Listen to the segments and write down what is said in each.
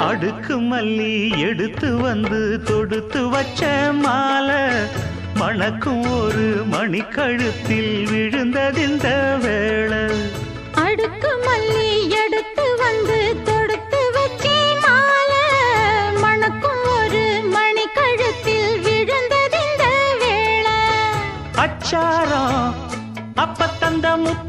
அடுக்கு மல்லி எடுத்து வந்து தொடுத்து வச்ச மாலை மணக்கும் ஒரு மணிக்கழுத்தில் விழுந்ததிந்த வேளை. அடுக்கு மல்லி எடுத்து வந்து தொடுத்து வச்சே மாலை மணக்கும் ஒரு மணி கழுத்தில் விழுந்ததிந்த வேளை. அச்சாரம் அப்ப தந்த முத்தாரம்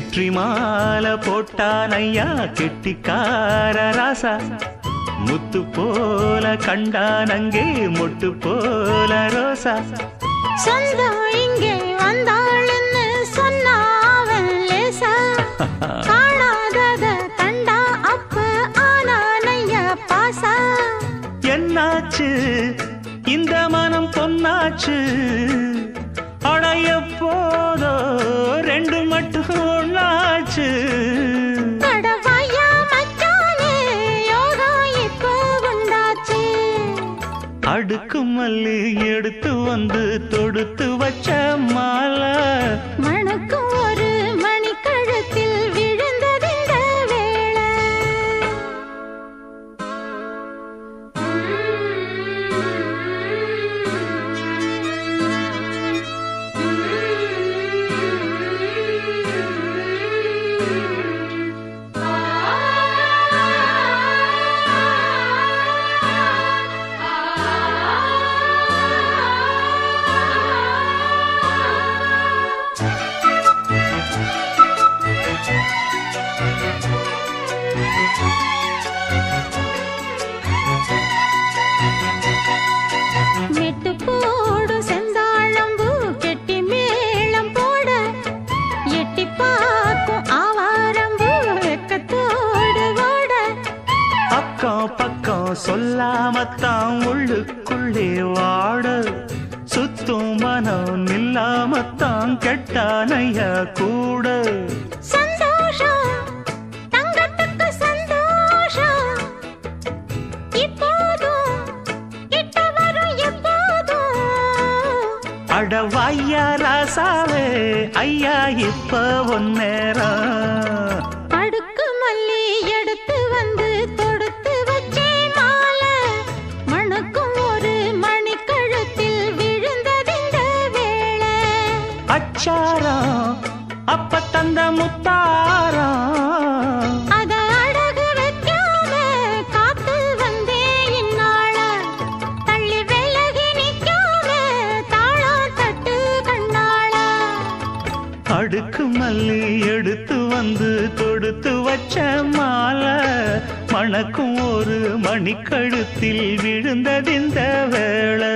வெற்றி மாலை போட்டான் ஐயா கெட்டிக்கார ராசா. முத்து போல கண்டான் அங்கே மொட்டு போல ரோசா. சொந்தம் இங்கே வந்தாள்னு சொன்னா அவன் லேசா. காணாதத கண்டா அப்ப ஆனானையா பாசா. என்னாச்சு? இந்த மனம் பொன்னாச்சு. அடைய போதோ ரெண்டு மட்டும் உண்டாச்சு அடுக்கு மல்லி எடுத்து வந்து தொடுத்து சொல்லாமத்தான் உள்ளுக்குள்ளே வாட. சுத்தும் மனம் நில்லாமத்தான் கெட்டானைய கூட. எப்போதும். அடவாய்யா ராசாவே ஐயா இப்ப ஒன்னேரம். அச்சாரம் அப்ப தந்த முத்தாரம் அத அடகு வைக்காம காத்து வந்தே இந்நாளா. தள்ளி விலகி நிக்காம தாளம் தட்டு கண்ணாளா. அடுக்கு மல்லி எடுத்து வந்து தொடுத்து வச்ச மாலை. மணக்கும் ஒரு மணிக்கழுத்தில் விழுந்ததிந்த வேளை.